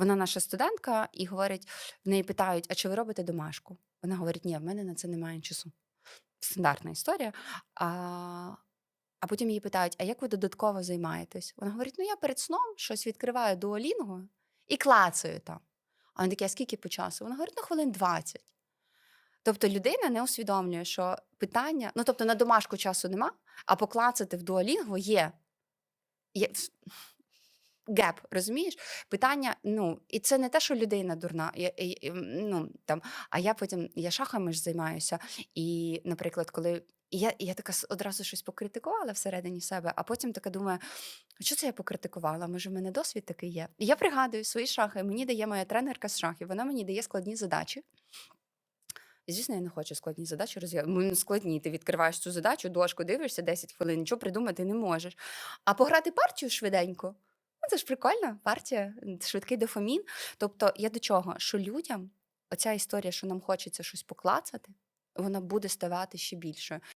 Вона наша студентка і говорить, в неї питають: а чи ви робите домашку? Вона говорить: ні, в мене на це немає часу. Стандартна історія. А, а потім її питають: а як ви додатково займаєтесь? Вона говорить: ну я перед сном щось відкриваю дуолінгу і клацаю там. А він такий, а скільки по часу? Вона говорить, ну хвилин 20. Тобто людина не усвідомлює, що питання, ну тобто на домашку часу нема, а поклацати в дуолінгу є. є геп, розумієш? Питання, ну, і це не те, що людина дурна. Я, і, ну, там, а я потім я шахами ж займаюся. І, наприклад, коли і я, я така одразу щось покритикувала всередині себе, а потім така думаю, «А що це я покритикувала? Може, в мене досвід такий є? І я пригадую свої шахи. Мені дає моя тренерка з шахів, вона мені дає складні задачі. Звісно, я не хочу складні задачі розв'язати. Ну, складні. Ти відкриваєш цю задачу, дошку дивишся 10 хвилин, нічого придумати не можеш. А пограти партію швиденько. Це ж прикольна партія, швидкий дофамін. Тобто, я до чого? Що людям оця історія, що нам хочеться щось поклацати, вона буде ставати ще більшою.